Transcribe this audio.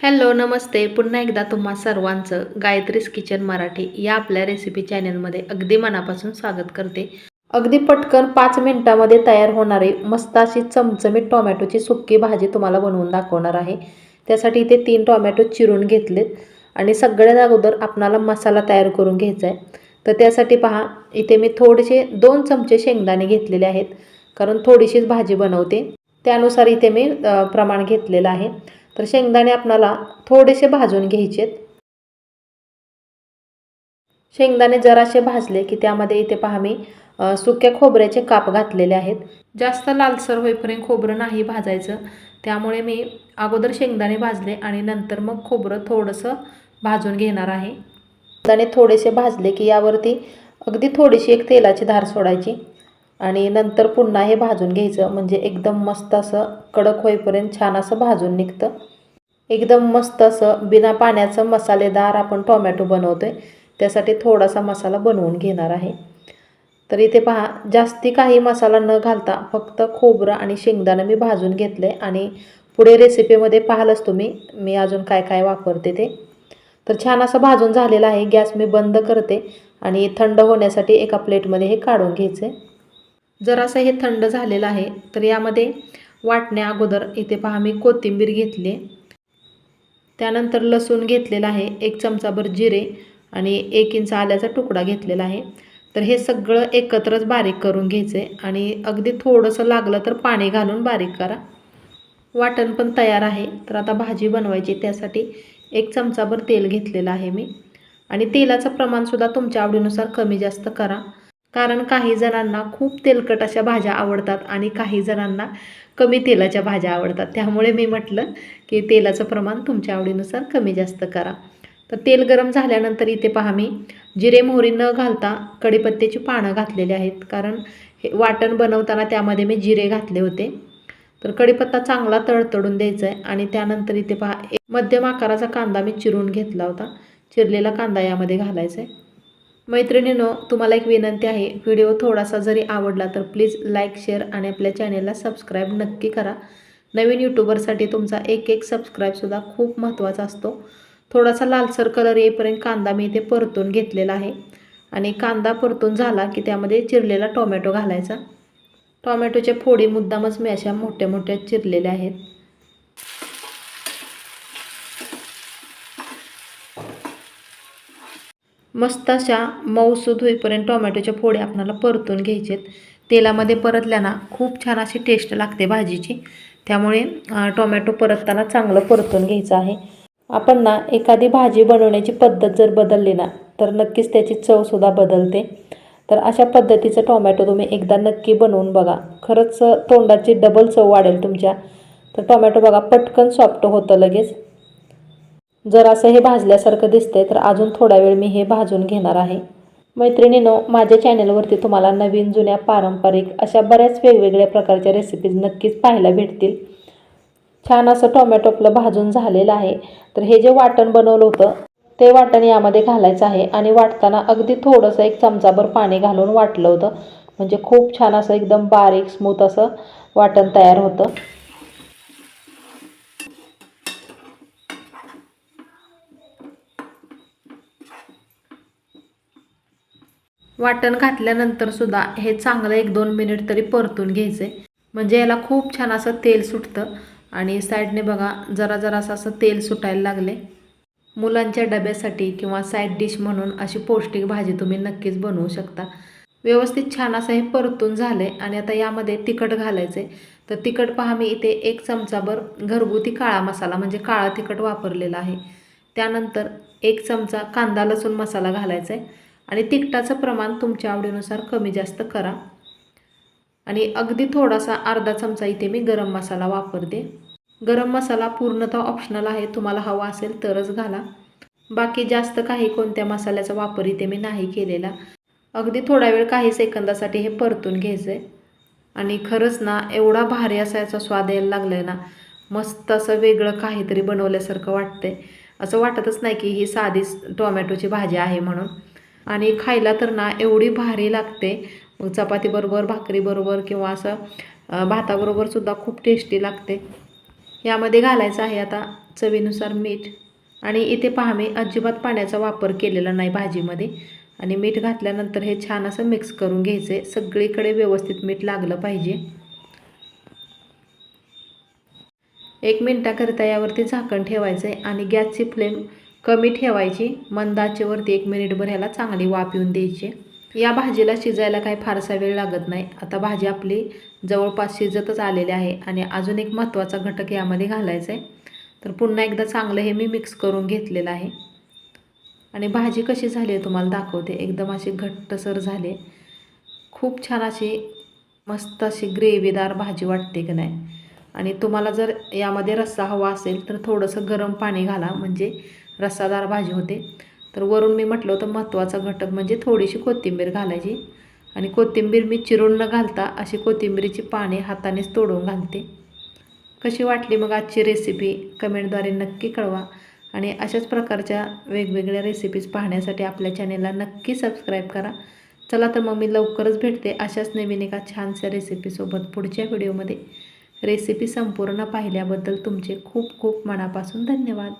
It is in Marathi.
हॅलो नमस्ते. पुन्हा एकदा तुम्हा सर्वांचं गायत्रीस किचन मराठी या आपल्या रेसिपी चॅनलमध्ये अगदी मनापासून स्वागत करते. अगदी पटकन पाच मिनिटामध्ये तयार होणारी मस्त अशी चमचमीत टोमॅटोची सुक्की भाजी तुम्हाला बनवून दाखवणार आहे. त्यासाठी इथे तीन टोमॅटो चिरून घेतलेत आणि सगळ्यात अगोदर आपणाला मसाला तयार करून घ्यायचा आहे तर त्यासाठी पहा इथे मी थोडेसे दोन चमचे शेंगदाणे घेतलेले आहेत कारण थोडीशीच भाजी बनवते. त्यानुसार इथे मी प्रमाण घेतलेलं आहे. तर शेंगदाणे आपणाला थोडेसे भाजून घ्यायचेत. शेंगदाणे जरासे भाजले की त्यामध्ये इथे पहा मी सुक्या खोबऱ्याचे काप घातलेले आहेत. जास्त लालसर होईपर्यंत खोबरं नाही भाजायचं. त्यामुळे मी अगोदर शेंगदाणे भाजले आणि नंतर मग खोबरं थोडंसं भाजून घेणार आहे. शेंगदाणे थोडेसे भाजले की यावरती अगदी थोडीशी एक तेलाची धार सोडायची. आणि नंतर पुन्हा हे भाजून घ्यायचं. म्हणजे एकदम मस्त असं कडक होईपर्यंत छान असं भाजून निघतं. एकदम मस्त असं बिना पाण्याचं मसालेदार आपण टोमॅटो बनवतो आहे त्यासाठी थोडासा मसाला बनवून घेणार आहे. तर इथे पहा जास्ती काही मसाला न घालता फक्त खोबरं आणि शेंगदाणं मी भाजून घेतलं. आहे आणि पुढे रेसिपीमध्ये पाहालच तुम्ही मी अजून काय काय वापरते ते. तर छान असं भाजून झालेलं आहे. गॅस मी बंद करते आणि थंड होण्यासाठी एका प्लेटमध्ये हे काढून घ्यायचं. आहे जरासं हे थंड झालेलं आहे तर यामध्ये वाटण्या अगोदर इथे पहा मी कोथिंबीर घेतली. त्यानंतर लसूण घेतलेला आहे एक चमचाभर जिरे आणि एक इंच आल्याचा तुकडा घेतलेला आहे. तर हे सगळं एकत्रच बारीक करून घ्यायचं आहे आणि अगदी थोडंसं लागलं तर पाणी घालून बारीक करा. वाटण पण तयार आहे तर आता भाजी बनवायची त्यासाठी एक चमचाभर तेल घेतलेलं आहे मी. आणि तेलाचं प्रमाणसुद्धा तुमच्या आवडीनुसार कमी जास्त करा. कारण काही जणांना खूप तेलकट अशा भाज्या आवडतात आणि काही जणांना कमी तेलाच्या भाज्या आवडतात. त्यामुळे मी म्हटलं की तेलाचं प्रमाण तुमच्या आवडीनुसार कमी जास्त करा. तर तेल गरम झाल्यानंतर इथे पहा मी जिरे मोहरी न घालता कडीपत्त्याची पानं घातलेली आहेत. कारण हे वाटण बनवताना त्यामध्ये मी जिरे घातले होते. तर कडीपत्ता चांगला तडतडून द्यायचा आहे आणि त्यानंतर इथे पहा एक मध्यम आकाराचा कांदा मी चिरून घेतला होता. चिरलेला कांदा यामध्ये घालायचा आहे मैत्रिणीनो तुम्हाला एक विनंती आहे. व्हिडिओ थोडासा जरी आवडला तर प्लीज लाईक शेअर आणि आपल्या चॅनेलला सबस्क्राईब नक्की करा. नवीन यूट्यूबरसाठी तुमचा एक एक सबस्क्राईबसुद्धा खूप महत्त्वाचा असतो. थोडासा लालसर कलर येईपर्यंत कांदा मी इथे परतून घेतलेला आहे. आणि कांदा परतून झाला की त्यामध्ये चिरलेला टोमॅटो घालायचा. टोमॅटोच्या फोडी मुद्दामच मी अशा मोठ्या मोठ्या चिरलेल्या आहेत. मस्त अशा मऊसूद होईपर्यंत टोमॅटोच्या फोड्या आपल्याला परतून घ्यायचेत. तेलामध्ये परतल्या ना खूप छान अशी टेस्ट लागते भाजीची. त्यामुळे टोमॅटो परतताना चांगलं परतून घ्यायचं आहे. आपण ना एखादी भाजी बनवण्याची पद्धत जर बदलली ना तर नक्कीच त्याची चवसुद्धा बदलते. तर अशा पद्धतीचं टोमॅटो तुम्ही एकदा नक्की बनवून बघा. खरंच तोंडाची डबल चव वाढेल तुमच्या. तर टोमॅटो बघा पटकन सॉफ्ट होतं लगेच. जर असं हे भाजल्यासारखं दिसतंय तर अजून थोडा वेळ मी हे भाजून घेणार आहे. मैत्रिणीनो माझ्या चॅनलवरती तुम्हाला नवीन जुन्या पारंपरिक अशा बऱ्याच वेगवेगळ्या प्रकारच्या रेसिपीज नक्कीच पाहायला भेटतील. छान असं टोमॅटो आपलं भाजून झालेलं आहे. तर हे जे वाटण बनवलं होतं ते वाटण यामध्ये घालायचं आहे आणि वाटताना अगदी थोडंसं एक चमचाभर पाणी घालून वाटलं होतं. म्हणजे खूप छान असं एकदम बारीक स्मूथ असं वाटण तयार होतं. वाटण घातल्यानंतर सुद्धा हे चांगलं एक दोन मिनिट तरी परतून घ्यायचं. आहे म्हणजे याला खूप छान असं तेल सुटतं. आणि साईडने बघा जरा जरा असं तेल सुटायला लागले. मुलांच्या डब्यासाठी किंवा साईड डिश म्हणून अशी पौष्टिक भाजी तुम्ही नक्कीच बनवू शकता. व्यवस्थित छान असं हे परतून झालं आहे आणि आता यामध्ये तिखट घालायचं. आहे तर तिखट पहा मी इथे एक चमचाभर घरगुती काळा मसाला म्हणजे काळा तिखट वापरलेला आहे. त्यानंतर एक चमचा कांदा लसूण मसाला घालायचा आहे. आणि तिखटाचं प्रमाण तुमच्या आवडीनुसार कमी जास्त करा. आणि अगदी थोडासा अर्धा चमचा इथे मी गरम मसाला वापरते. गरम मसाला पूर्णतः ऑप्शनल आहे तुम्हाला हवा असेल तरच घाला. बाकी जास्त काही कोणत्या मसाल्याचा वापर इथे मी नाही केलेला. अगदी थोडा वेळ काही सेकंदासाठी हे परतून घ्यायचं आहे आणि खरंच ना एवढा भारी असा याचा स्वाद यायला लागला आहे ना मस्त असं वेगळं काहीतरी बनवल्यासारखं वाटतंय. असं वाटतच नाही की ही साधी टोमॅटोची भाजी आहे म्हणून. आणि खायला तर ना एवढी भारी लागते. चपातीबरोबर भाकरीबरोबर किंवा असं भाताबरोबरसुद्धा खूप टेस्टी लागते. यामध्ये घालायचं आहे आता चवीनुसार मीठ. आणि इथे पहा मी अजिबात पाण्याचा वापर केलेला नाही भाजीमध्ये. आणि मीठ घातल्यानंतर हे छान असं मिक्स करून घ्यायचं. आहे सगळीकडे व्यवस्थित मीठ लागलं पाहिजे. एक मिनटाकरिता यावरती झाकण ठेवायचं आहे आणि गॅसची फ्लेम कमी ठेवायची मंद आचेवरती एक मिनिटभर ह्याला चांगली वाफ येऊन द्यायची. या भाजीला शिजायला काही फारसा वेळ लागत नाही. आता भाजी आपली जवळपास शिजतच आलेली आहे आणि अजून एक महत्त्वाचा घटक यामध्ये घालायचा आहे. तर पुन्हा एकदा चांगलं हे मी मिक्स करून घेतलेलं आहे. आणि भाजी कशी झाली आहे तुम्हाला दाखवते. एकदम अशी घट्टसर झाली. खूप छान अशी मस्त अशी ग्रेव्हीदार भाजी वाटते की नाही. आणि तुम्हाला जर यामध्ये रस्सा हवा असेल तर थोडंसं गरम पाणी घाला. म्हणजे रस्सादार भाजी होते. तर वरून मी म्हटलं होतं महत्त्वाचा घटक म्हणजे थोडीशी कोथिंबीर घालायची. आणि कोथिंबीर मी चिरून न घालता अशी कोथिंबीरीची पाने हातानेच तोडून घालते. कशी वाटली मग आजची रेसिपी कमेंटद्वारे नक्की कळवा. आणि अशाच प्रकारच्या वेगवेगळ्या रेसिपीज पाहण्यासाठी आपल्या चॅनेलला नक्की सबस्क्राईब करा. चला तर मग मी लवकरच भेटते अशाच नवीन एका छानशा रेसिपीसोबत पुढच्या व्हिडिओमध्ये रेसिपी संपूर्ण पाहिल्याबद्दल तुमचे खूप खूप मनापासून धन्यवाद.